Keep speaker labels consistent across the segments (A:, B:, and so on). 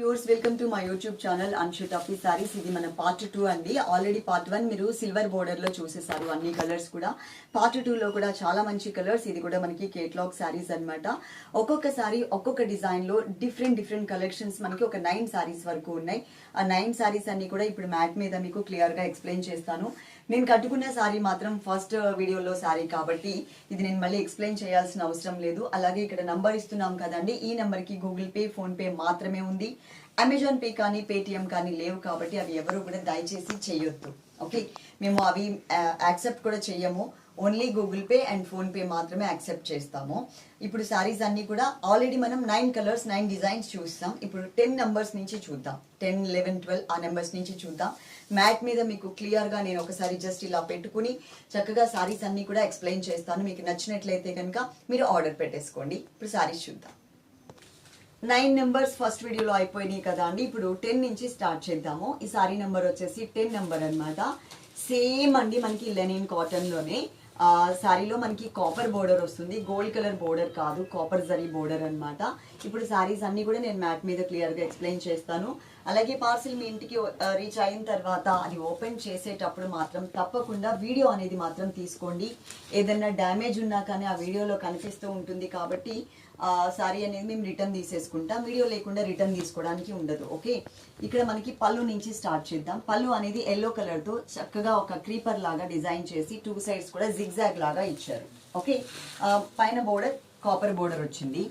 A: Yours welcome to my YouTube channel Anshu taffy saris ఇది మన part two అండి. Already part one మీరు silver బోర్డర్లో చూసేసారు అన్ని కలర్స్ కూడా. పార్ట్ టూ లో కూడా చాలా మంచి కలర్స్ ఇది కూడా మనకి కేటలాగ్ సారీస్ అన్నమాట. ఒక్కొక్క సారీ ఒక్కొక్క డిజైన్లో డిఫరెంట్ డిఫరెంట్ కలెక్షన్స్ మనకి ఒక నైన్ సారీస్ వరకు ఉన్నాయి. ఆ నైన్ సారీస్ అన్ని కూడా ఇప్పుడు మ్యాట్ మీద మీకు క్లియర్గా ఎక్స్ప్లెయిన్ చేస్తాను. నేను కట్టుకున్న శారీ మాత్రం ఫస్ట్ uh, వీడియోలో శారీ కాబట్టి ఇది నేను మళ్ళీ ఎక్స్ప్లెయిన్ చేయాల్సిన అవసరం లేదు. అలాగే ఇక్కడ నంబర్ ఇస్తున్నాం కదండి. ఈ నెంబర్కి గూగుల్ పే ఫోన్ పే మాత్రమే ఉంది. అమెజాన్ పే కానీ పేటిఎం కానీ లేవు కాబట్టి అవి ఎవరు కూడా దయచేసి చేయొద్దు. ఓకే మేము అవి uh, యాక్సెప్ట్ కూడా చెయ్యము. Only Google Pay and PhonePe మాత్రమే యాక్సెప్ట్ చేస్తాము. ఇప్పుడు శారీస్ అన్ని కూడా ఆల్రెడీ మనం నైన్ కలర్స్ నైన్ డిజైన్స్ చూస్తాం. ఇప్పుడు టెన్ నెంబర్స్ నుంచి చూద్దాం. టెన్ లెవెన్ ట్వెల్వ్ ఆ నెంబర్స్ నుంచి చూద్దాం. మ్యాట్ మీద మీకు క్లియర్గా నేను ఒకసారి జస్ట్ ఇలా పెట్టుకుని చక్కగా సారీస్ అన్ని కూడా ఎక్స్ప్లెయిన్ చేస్తాను. మీకు నచ్చినట్లయితే కనుక మీరు ఆర్డర్ పెట్టేసుకోండి. ఇప్పుడు సారీస్ చూద్దాం. నైన్ నెంబర్స్ ఫస్ట్ వీడియోలో అయిపోయినాయి కదా అండి. ఇప్పుడు టెన్ నుంచి స్టార్ట్ చేద్దాము. ఈ సారీ నెంబర్ వచ్చేసి టెన్ నెంబర్ అన్నమాట. సేమ్ అండి మనకి లెనిన్ కాటన్లోనే. శారీలో మనకి కాపర్ బోర్డర్ వస్తుంది. గోల్డ్ కలర్ బోర్డర్ కాదు కాపర్ జరీ బోర్డర్ అనమాట ఇప్పుడు శారీస్ అన్నీ కూడా నేను మ్యాట్ మీద క్లియర్గా ఎక్స్ప్లెయిన్ చేస్తాను. అలాగే పార్సిల్ మీ ఇంటికి రీచ్ అయిన తర్వాత అది ఓపెన్ చేసేటప్పుడు మాత్రం తప్పకుండా వీడియో అనేది మాత్రం తీసుకోండి. ఏదైనా డ్యామేజ్ ఉన్నా కానీ ఆ వీడియోలో కనిపిస్తూ ఉంటుంది కాబట్టి సారీ అనేది మేము రిటర్న్ తీసేసుకుంటాం. వీడియో లేకుండా రిటర్న్ తీసుకోవడానికి ఉండదు ఓకే ఇక్కడ మనకి పళ్ళు నుంచి స్టార్ట్ చేద్దాం. పళ్ళు అనేది ఎల్లో కలర్తో చక్కగా ఒక క్రీపర్ లాగా డిజైన్ చేసి టూ సైడ్స్ కూడా జిగ్జాగ్ లాగా ఇచ్చారు ఓకే పైన బోర్డర్ కాపర్ బోర్డర్ వచ్చింది.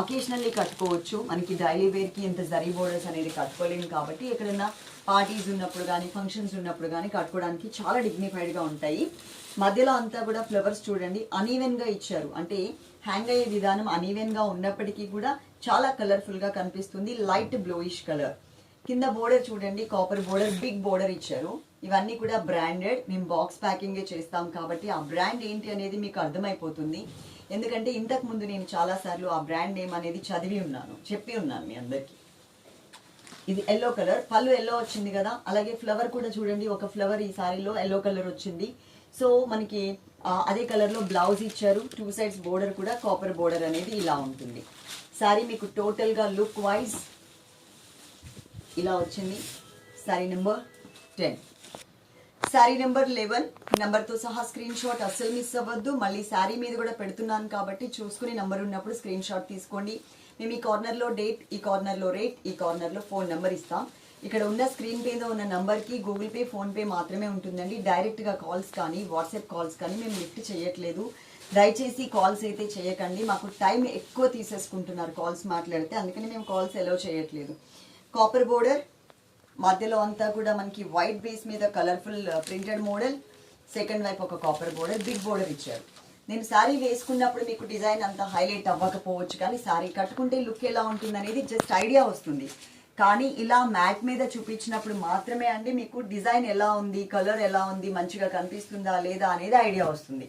A: అకేషనల్లీ కట్టుకోవచ్చు. మనకి డైలీ వేర్కి ఇంత జరీ బోర్డర్స్ అనేది కట్టుకోలేము కాబట్టి ఎక్కడైనా పార్టీస్ ఉన్నప్పుడు కానీ ఫంక్షన్స్ ఉన్నప్పుడు కానీ కట్టుకోవడానికి చాలా డిగ్నిఫైడ్గా ఉంటాయి. మధ్యలో అంతా కూడా ఫ్లవర్స్ చూడండి అనీవెన్గా గా ఇచ్చారు. అంటే హ్యాంగ్ అయ్యే విధానం అనీవెన్గా ఉన్నప్పటికీ కూడా చాలా కలర్ఫుల్గా కనిపిస్తుంది. లైట్ బ్లూయిష్ కలర్ కింద బోర్డర్ చూడండి కాపర్ బోర్డర్ బిగ్ బోర్డర్ ఇచ్చారు. ఇవన్నీ కూడా బ్రాండెడ్ మేము బాక్స్ ప్యాకింగ్ చేస్తాం కాబట్టి ఆ బ్రాండ్ ఏంటి అనేది మీకు అర్థమైపోతుంది. ఎందుకంటే ఇంతకు ముందు నేను చాలా సార్లు ఆ బ్రాండ్ నేమ్ అనేది చదివి ఉన్నాను చెప్పి ఉన్నాను మీ అందరికి. ఇది ఎల్లో కలర్ పళ్ళు ఎల్లో వచ్చింది కదా? అలాగే ఫ్లవర్ కూడా చూడండి. ఒక ఫ్లవర్ ఈ సారీలో ఎల్లో కలర్ వచ్చింది. సో మనకి అదే కలర్లో బ్లౌజ్ ఇచ్చారు. టూ సైడ్స్ బోర్డర్ కూడా కాపర్ బోర్డర్ అనేది ఇలా ఉంటుంది. సారీ మీకు టోటల్గా లుక్ వైజ్ ఇలా వచ్చింది. Sari number ten sari number eleven నెంబర్తో సహా స్క్రీన్ షాట్ అస్సలు మిస్ అవ్వద్దు. మళ్ళీ శారీ మీద కూడా పెడుతున్నాను కాబట్టి చూసుకుని నెంబర్ ఉన్నప్పుడు స్క్రీన్ షాట్ తీసుకోండి. మేము ఈ కార్నర్లో డేట్ ఈ కార్నర్లో రేట్ ఈ కార్నర్లో ఫోన్ నెంబర్ ఇస్తాం. ఇక్కడ ఉన్న స్క్రీన్ మీద ఉన్న నంబర్కి గూగుల్ పే ఫోన్ పే మాత్రమే ఉంటుందండి. డైరెక్ట్గా కాల్స్ కానీ వాట్సాప్ కాల్స్ కానీ మేము లిఫ్ట్ చేయట్లేదు. దయచేసి కాల్స్ అయితే చేయకండి. మాకు టైం ఎక్కువ తీసేసుకుంటున్నారు కాల్స్ మాట్లాడితే. అందుకని మేము కాల్స్ ఎలో చేయట్లేదు. కాపర్ బోర్డర్ మధ్యలో అంతా కూడా మనకి వైట్ బేస్ మీద కలర్ఫుల్ ప్రింటెడ్ మోడల్ సెకండ్ వైపు ఒక కాపర్ బోర్డర్ బిగ్ బోర్డర్ ఇచ్చారు. నేను శారీ వేసుకున్నప్పుడు మీకు డిజైన్ అంత హైలైట్ అవ్వకపోవచ్చు కానీ శారీ కట్టుకుంటే లుక్ ఎలా ఉంటుంది అనేది జస్ట్ ఐడియా వస్తుంది. కానీ ఇలా మ్యాట్ మీద చూపించినప్పుడు మాత్రమే అండి మీకు డిజైన్ ఎలా ఉంది కలర్ ఎలా ఉంది మంచిగా కనిపిస్తుందా లేదా అనేది ఐడియా వస్తుంది.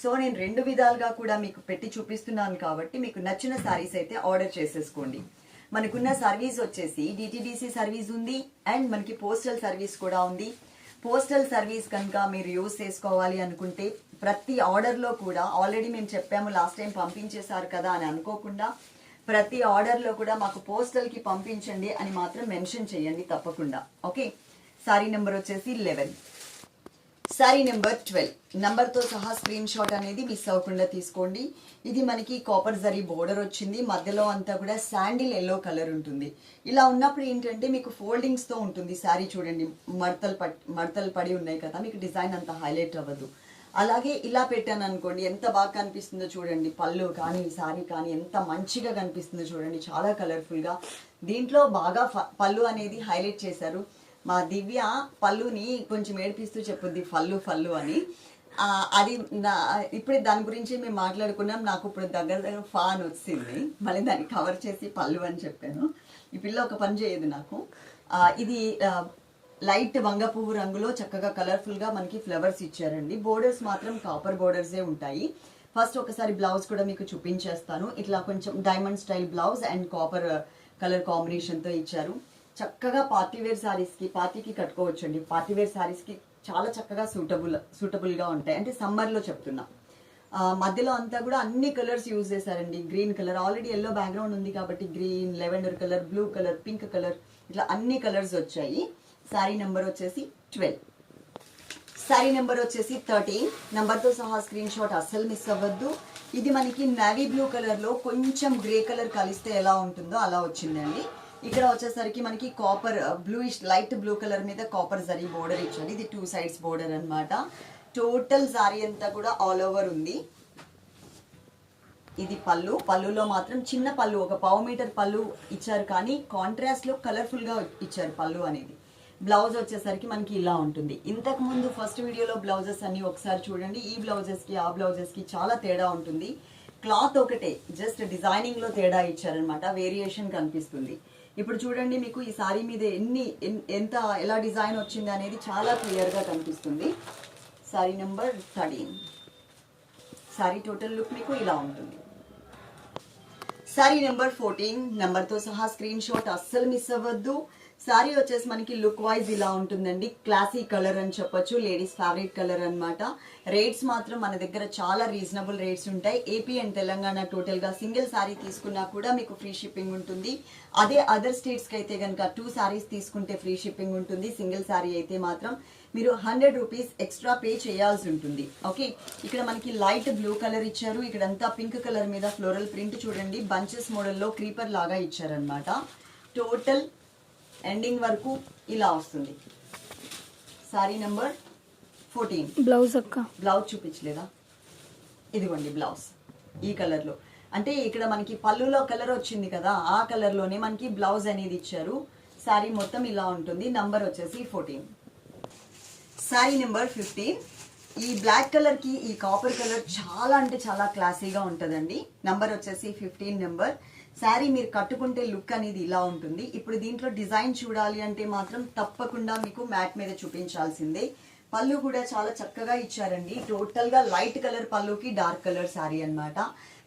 A: సో నేను రెండు విధాలుగా కూడా మీకు పెట్టి చూపిస్తున్నాను కాబట్టి మీకు నచ్చిన సారీస్ అయితే ఆర్డర్ చేసేసుకోండి. మనకున్న సర్వీస్ వచ్చేసి డిటిడిసి సర్వీస్ ఉంది అండ్ మనకి పోస్టల్ సర్వీస్ కూడా ఉంది. పోస్టల్ సర్వీస్ కనుక మీరు యూజ్ చేసుకోవాలి అనుకుంటే ప్రతి ఆర్డర్లో కూడా ఆల్రెడీ మేము చెప్పాము లాస్ట్ టైం పంపించేశారు కదా అని అనుకోకుండా ప్రతి ఆర్డర్లో కూడా మాకు పోస్టల్కి పంపించండి అని మాత్రం మెన్షన్ చేయండి తప్పకుండా. ఓకే? సారీ నెంబర్ వచ్చేసి లెవెన్ శారీ నెంబర్ ట్వెల్వ్ నెంబర్తో సహా స్క్రీన్ షాట్ అనేది మిస్ అవ్వకుండా తీసుకోండి. ఇది మనకి కాపర్ జరీ బోర్డర్ వచ్చింది. మధ్యలో అంతా కూడా శాండిల్ ఎల్లో కలర్ ఉంటుంది. ఇలా ఉన్నప్పుడు ఏంటంటే మీకు ఫోల్డింగ్స్తో ఉంటుంది శారీ చూడండి. మడతలు పట్ మడతలు పడి ఉన్నాయి కదా మీకు డిజైన్ అంత హైలైట్ అవ్వదు. అలాగే ఇలా పెట్టాను అనుకోండి ఎంత బాగా కనిపిస్తుందో చూడండి. పళ్ళు కానీ సారీ కానీ ఎంత మంచిగా కనిపిస్తుందో చూడండి. చాలా కలర్ఫుల్గా దీంట్లో బాగా పళ్ళు అనేది హైలైట్ చేశారు. మా దివ్య పళ్ళుని కొంచెం ఏడిపిస్తూ చెప్పుద్ది ఫల్లు ఫల్లు అని. అది నా ఇప్పుడు దాని గురించి మేము మాట్లాడుకున్నాం. నాకు ఇప్పుడు దగ్గర దగ్గర ఫాన్ వచ్చింది. మళ్ళీ దాన్ని కవర్ చేసి పళ్ళు అని చెప్పాను. ఈ పిల్ల ఒక పని చేయదు నాకు. ఇది లైట్ వంగ పువ్వు రంగులో చక్కగా కలర్ఫుల్గా మనకి ఫ్లవర్స్ ఇచ్చారండి. బోర్డర్స్ మాత్రం కాపర్ బోర్డర్సే ఉంటాయి. ఫస్ట్ ఒకసారి బ్లౌజ్ కూడా మీకు చూపించేస్తాను. ఇట్లా కొంచెం diamond style blouse and copper colour కాంబినేషన్తో ఇచ్చారు. చక్కగా పార్టీవేర్ శారీస్కి పార్టీకి కట్టుకోవచ్చు అండి పార్టీవేర్ శారీస్కి చాలా చక్కగా సూటబుల్ సూటబుల్గా ఉంటాయి. అంటే సమ్మర్లో చెప్తున్నా. మధ్యలో అంతా కూడా అన్ని కలర్స్ యూజ్ చేశారండి. Green colour already yellow background ఉంది కాబట్టి green lavender colour blue colour pink colour ఇట్లా అన్ని కలర్స్ వచ్చాయి. శారీ నెంబర్ వచ్చేసి ట్వెల్వ్ శారీ నెంబర్ వచ్చేసి థర్టీన్ నెంబర్తో సహా స్క్రీన్ షాట్ అస్సలు మిస్ అవ్వద్దు. ఇది మనకి నావీ బ్లూ కలర్లో కొంచెం గ్రే కలర్ కలిస్తే ఎలా ఉంటుందో అలా వచ్చిందండి. ఇక్కడ వచ్చేసరికి మనకి copper bluish light blue colour మీద కాపర్ జరీ బోర్డర్ ఇచ్చాడు ఇది టూ సైడ్స్ బోర్డర్ అనమాట టోటల్ సారీ అంతా కూడా ఆల్ ఓవర్ ఉంది. ఇది పళ్ళు. పళ్ళులో మాత్రం చిన్న పళ్ళు ఒక పావు మీటర్ పళ్ళు ఇచ్చారు కానీ కాంట్రాస్ట్లో కలర్ఫుల్గా ఇచ్చారు పళ్ళు అనేది. బ్లౌజ్ వచ్చేసరికి మనకి ఇలా ఉంటుంది. ఇంతకు ముందు ఫస్ట్ వీడియోలో బ్లౌజెస్ అన్ని ఒకసారి చూడండి. ఈ బ్లౌజెస్కి ఆ బ్లౌజెస్కి చాలా తేడా ఉంటుంది. క్లాత్ ఒకటే జస్ట్ డిజైనింగ్లో తేడా ఇచ్చారనమాట వేరియేషన్ కనిపిస్తుంది. ఇప్పుడు చూడండి మీకు ఈ సారీ మీద ఎన్ని ఎంత ఎలా డిజైన్ వచ్చింది అనేది చాలా క్లియర్గా కనిపిస్తుంది. Sari number thirteen. Sari total look మీకు ఇలా ఉంటుంది. Sari number fourteen. నెంబర్తో సహా స్క్రీన్ షాట్ అస్సలు మిస్ అవ్వద్దు. శారీ వచ్చేసి మనకి లుక్ వైజ్ ఇలా ఉంటుందండి. క్లాసీ కలర్ అని చెప్పొచ్చు లేడీస్ ఫేవరెట్ కలర్ అనమాట రేట్స్ మాత్రం మన దగ్గర చాలా రీజనబుల్ రేట్స్ ఉంటాయి. ఏపీ అండ్ తెలంగాణ టోటల్గా సింగిల్ సారీ తీసుకున్నా కూడా మీకు ఫ్రీ షిప్పింగ్ ఉంటుంది. అదే అదర్ స్టేట్స్కి అయితే కనుక టూ శారీస్ తీసుకుంటే ఫ్రీ షిప్పింగ్ ఉంటుంది. సింగిల్ సారీ అయితే మాత్రం మీరు హండ్రెడ్ రూపీస్ ఎక్స్ట్రా పే చేయాల్సి ఉంటుంది. ఓకే ఇక్కడ మనకి లైట్ బ్లూ కలర్ ఇచ్చారు. ఇక్కడంతా పింక్ కలర్ మీద ఫ్లోరల్ ప్రింట్ చూడండి. బంచెస్ మోడల్లో క్రీపర్ లాగా ఇచ్చారనమాట టోటల్ ఎండింగ్ వరకు ఇలా వస్తుంది. సారీ నెంబర్ ఫోర్టీన్
B: బ్లౌజ్ అక్క.
A: బ్లౌజ్ చూపించలేదా? ఇదిగోండి బ్లౌజ్ ఈ కలర్లో. అంటే ఇక్కడ మనకి పళ్ళులో కలర్ వచ్చింది కదా ఆ కలర్లోనే మనకి బ్లౌజ్ అనేది ఇచ్చారు. సారీ మొత్తం ఇలా ఉంటుంది. నంబర్ వచ్చేసి ఫోర్టీన్ సారీ నెంబర్ ఫిఫ్టీన్ ఈ బ్లాక్ కలర్కి ఈ కాపర్ కలర్ చాలా అంటే చాలా క్లాసీగా ఉంటుందండి. నంబర్ వచ్చేసి ఫిఫ్టీన్ నెంబర్ శారీ మీరు కట్టుకుంటే లుక్ అనేది ఇలా ఉంటుంది. ఇప్పుడు దీంట్లో డిజైన్ చూడాలి అంటే మాత్రం తప్పకుండా మీకు మ్యాట్ మీద చూపించాల్సిందే. పళ్ళు కూడా చాలా చక్కగా ఇచ్చారండి. టోటల్గా లైట్ కలర్ పళ్ళుకి డార్క్ కలర్ శారీ అన్నమాట.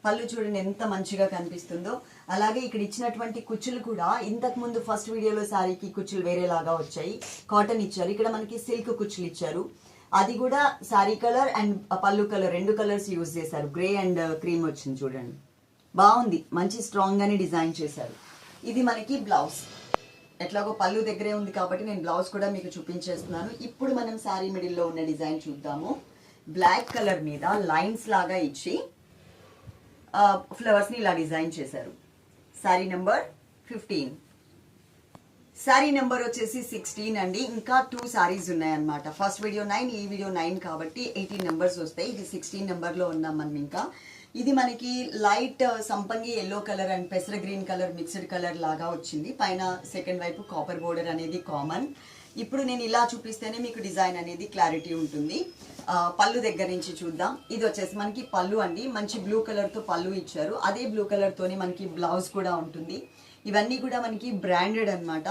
A: పళ్ళు చూడండి ఎంత మంచిగా కనిపిస్తుందో. అలాగే ఇక్కడ ఇచ్చినటువంటి కుచ్చులు కూడా ఇంతకు ముందు ఫస్ట్ వీడియోలో శారీకి కుచ్చులు వేరేలాగా వచ్చాయి. కాటన్ ఇచ్చారు. ఇక్కడ మనకి సిల్క్ కుచ్చులు ఇచ్చారు. అది కూడా శారీ కలర్ అండ్ పళ్ళు కలర్ రెండు కలర్స్ యూజ్ చేశారు. గ్రే అండ్ క్రీమ్ వచ్చింది చూడండి. బాగుంది. మంచి స్ట్రాంగ్ గానే డిజైన్ చేశారు. ఇది మనకి బ్లౌజ్ ఎట్లాగో పళ్ళు దగ్గరే ఉంది కాబట్టి నేను బ్లౌజ్ కూడా మీకు చూపించేస్తున్నాను. ఇప్పుడు మనం శారీ మిడిల్లో ఉన్న డిజైన్ చూద్దాము. బ్లాక్ కలర్ మీద లైన్స్ లాగా ఇచ్చి uh, ఫ్లవర్స్ని ఇలా డిజైన్ చేశారు. Sari number fifteen sari number వచ్చేసి సిక్స్టీన్ అండి. ఇంకా టూ శారీస్ ఉన్నాయన్నమాట. ఫస్ట్ వీడియో నైన్ ఈ వీడియో నైన్ కాబట్టి ఎయిటీన్ నెంబర్స్ వస్తాయి. ఇది సిక్స్టీన్ నెంబర్లో ఉన్నాం మనం ఇంకా. ఇది మనకి లైట్ uh, సంపంగి ఎల్లో కలర్ అండ్ పెసర గ్రీన్ కలర్ మిక్స్డ్ కలర్ లాగా వచ్చింది. పైన సెకండ్ వైపు కాపర్ బోర్డర్ అనేది కామన్ ఇప్పుడు నేను ఇలా చూపిస్తేనే మీకు డిజైన్ అనేది క్లారిటీ ఉంటుంది. పళ్ళు దగ్గర నుంచి చూద్దాం. ఇది వచ్చేసి మనకి పళ్ళు అండి. మంచి బ్లూ కలర్తో పళ్ళు ఇచ్చారు. అదే బ్లూ కలర్తోనే మనకి బ్లౌజ్ కూడా ఉంటుంది. ఇవన్నీ కూడా మనకి బ్రాండెడ్ అనమాట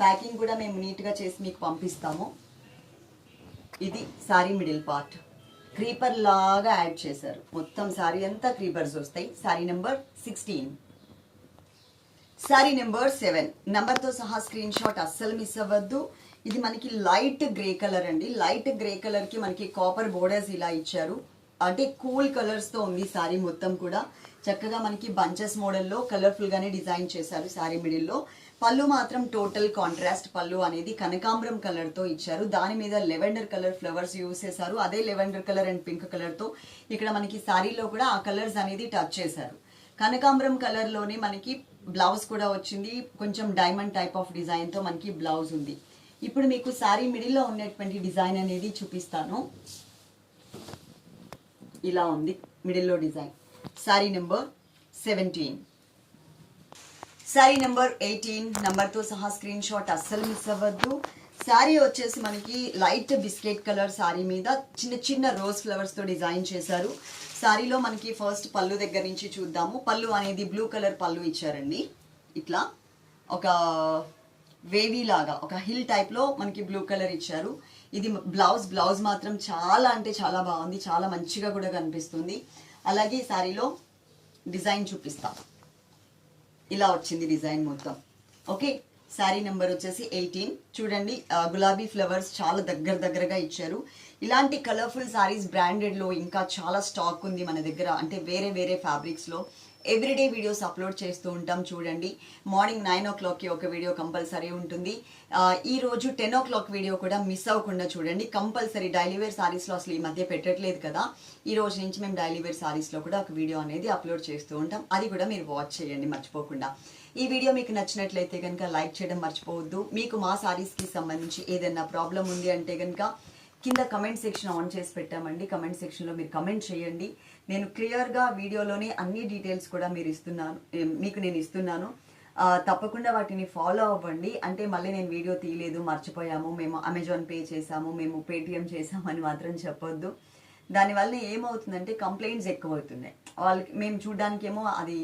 A: ప్యాకింగ్ కూడా మేము నీట్గా చేసి మీకు పంపిస్తాము. ఇది సారీ మిడిల్ పార్ట్. క్రీపర్ లాగా యాడ్ చేశారు. మొత్తం సారీ అంతా క్రీపర్స్ వస్తాయి. Sari number sixteen. Sari number seven. నెంబర్తో సహా స్క్రీన్ షాట్ అస్సలు మిస్ అవ్వద్దు. ఇది మనకి లైట్ గ్రే కలర్ అండి. లైట్ గ్రే కలర్కి మనకి కాపర్ బోర్డర్స్ ఇలా ఇచ్చారు. అంటే కూల్ కలర్స్తో ఉంది సారీ మొత్తం కూడా. చక్కగా మనకి బంచెస్ మోడల్లో కలర్ఫుల్ గానే డిజైన్ చేశారు సారీ మిడిల్లో పళ్ళు మాత్రం టోటల్ కాంట్రాస్ట్ పళ్ళు అనేది కనకాంబరం కలర్తో ఇచ్చారు. దాని మీద లెవెండర్ కలర్ ఫ్లవర్స్ యూస్ చేశారు. అదే లెవెండర్ కలర్ అండ్ పింక్ కలర్తో ఇక్కడ మనకి శారీలో కూడా ఆ కలర్స్ అనేది టచ్ చేశారు. కనకాంబరం కలర్లోనే మనకి బ్లౌజ్ కూడా వచ్చింది. కొంచెం డైమండ్ టైప్ ఆఫ్ డిజైన్తో మనకి బ్లౌజ్ ఉంది. ఇప్పుడు మీకు శారీ మిడిల్లో ఉన్నటువంటి డిజైన్ అనేది చూపిస్తాను. ఇలా ఉంది మిడిల్లో design sari number seventeen sari number eighteen నెంబర్తో సహా స్క్రీన్ షాట్ అస్సలు మిస్ అవ్వద్దు. శారీ వచ్చేసి మనకి లైట్ బిస్కెట్ కలర్ శారీ మీద చిన్న చిన్న రోజ్ ఫ్లవర్స్తో డిజైన్ చేశారు. శారీలో మనకి ఫస్ట్ పళ్ళు దగ్గర నుంచి చూద్దాము. పళ్ళు అనేది బ్లూ కలర్ పళ్ళు ఇచ్చారండి. ఇట్లా ఒక వేవీ లాగా ఒక హిల్ టైప్లో మనకి బ్లూ కలర్ ఇచ్చారు. ఇది బ్లౌజ్ బ్లౌజ్ మాత్రం చాలా అంటే చాలా బాగుంది. చాలా మంచిగా కూడా కనిపిస్తుంది. అలాగే ఈ శారీలో డిజైన్ చూపిస్తాం. ఇలా వచ్చింది డిజైన్ మొత్తం. ఓకే శారీ నెంబర్ వచ్చేసి ఎయిటీన్. చూడండి గులాబీ ఫ్లవర్స్ చాలా దగ్గర దగ్గరగా ఇచ్చారు. ఇలాంటి కలర్ఫుల్ శారీస్ బ్రాండెడ్లో ఇంకా చాలా స్టాక్ ఉంది మన దగ్గర. అంటే వేరే వేరే ఫ్యాబ్రిక్స్లో ఎవ్రీడే వీడియోస్ అప్లోడ్ చేస్తూ ఉంటాం చూడండి. మార్నింగ్ నైన్ ఓ క్లాక్కి ఒక వీడియో కంపల్సరీ ఉంటుంది. ఈ రోజు టెన్ ఓ క్లాక్ వీడియో కూడా మిస్ అవ్వకుండా చూడండి. కంపల్సరీ డైలీ వేర్ సారీస్లో అసలు ఈ మధ్య పెట్టట్లేదు కదా. ఈ రోజు నుంచి మేము డైలీ వేర్ సారీస్లో కూడా ఒక వీడియో అనేది అప్లోడ్ చేస్తూ ఉంటాం. అది కూడా మీరు వాచ్ చేయండి మర్చిపోకుండా. ఈ వీడియో మీకు నచ్చినట్లయితే కనుక లైక్ చేయడం మర్చిపోవద్దు. మీకు మా సారీస్కి సంబంధించి ఏదైనా ప్రాబ్లం ఉంది అంటే కనుక కింద కమెంట్ సెక్షన్ ఆన్ చేసి పెట్టామండి. కమెంట్ సెక్షన్లో మీరు కమెంట్ చేయండి. నేను క్లియర్గా వీడియోలోనే అన్ని డీటెయిల్స్ కూడా మీరు ఇస్తున్నాను మీకు నేను ఇస్తున్నాను. తప్పకుండా వాటిని ఫాలో అవ్వండి. అంటే మళ్ళీ నేను వీడియో తీయలేదు మర్చిపోయాము మేము అమెజాన్ పే చేసాము మేము పేటిఎం చేసాము అని మాత్రం చెప్పొద్దు. దానివల్ల ఏమవుతుందంటే కంప్లైంట్స్ ఎక్కువ అవుతున్నాయి వాళ్ళకి మేము చూడడానికేమో అది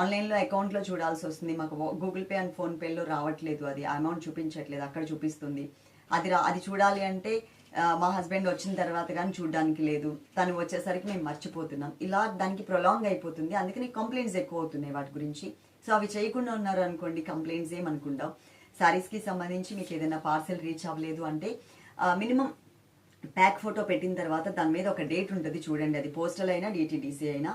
A: ఆన్లైన్లో అకౌంట్లో చూడాల్సి వస్తుంది. మాకు గూగుల్ పే అండ్ ఫోన్పేలో రావట్లేదు అది అమౌంట్ చూపించట్లేదు అక్కడ చూపిస్తుంది. అది రా అది చూడాలి అంటే మా హస్బెండ్ వచ్చిన తర్వాత కానీ చూడడానికి లేదు. తను వచ్చేసరికి మేము మర్చిపోతున్నాం ఇలా దానికి ప్రొలాంగ్ అయిపోతుంది. అందుకని కంప్లైంట్స్ ఎక్కువ అవుతున్నాయి వాటి గురించి. సో అవి చేయకుండా ఉన్నారు అనుకోండి కంప్లైంట్స్ ఏమనుకుంటాం శారీస్కి సంబంధించి మీకు ఏదైనా పార్సెల్ రీచ్ అవ్వలేదు అంటే మినిమం ప్యాక్ ఫోటో పెట్టిన తర్వాత దాని మీద ఒక డేట్ ఉంటుంది చూడండి. అది పోస్టల్ అయినా డిటీడీసీ అయినా.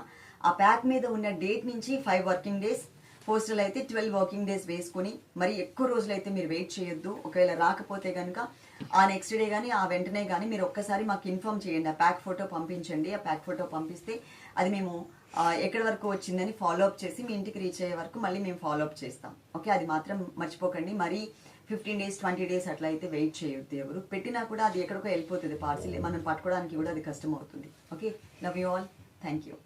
A: ఆ ప్యాక్ మీద ఉన్న డేట్ నుంచి ఫైవ్ వర్కింగ్ డేస్ పోస్టల్ అయితే ట్వెల్వ్ వర్కింగ్ డేస్ వేసుకుని మరి ఎక్కువ రోజులు అయితే మీరు వెయిట్ చేయొద్దు. ఒకవేళ రాకపోతే కనుక ఆ నెక్స్ట్ డే కానీ ఆ వెంటనే కానీ మీరు ఒక్కసారి మాకు ఇన్ఫామ్ చేయండి. ఆ ప్యాక్ ఫోటో పంపించండి. ఆ ప్యాక్ ఫోటో పంపిస్తే అది మేము ఎక్కడి వరకు వచ్చిందని ఫాలో అప్ చేసి మీ ఇంటికి రీచ్ అయ్యే వరకు మళ్ళీ మేము ఫాలో అప్ చేస్తాం. ఓకే? అది మాత్రం మర్చిపోకండి. మరీ ఫిఫ్టీన్ డేస్ ట్వంటీ డేస్ అట్లా అయితే వెయిట్ చేయొద్దు ఎవరు. పెట్టినా కూడా అది ఎక్కడికో వెళ్ళిపోతుంది. పార్సిల్ మనం పట్టుకోవడానికి కూడా అది కష్టం అవుతుంది. Okay? Love you all thank you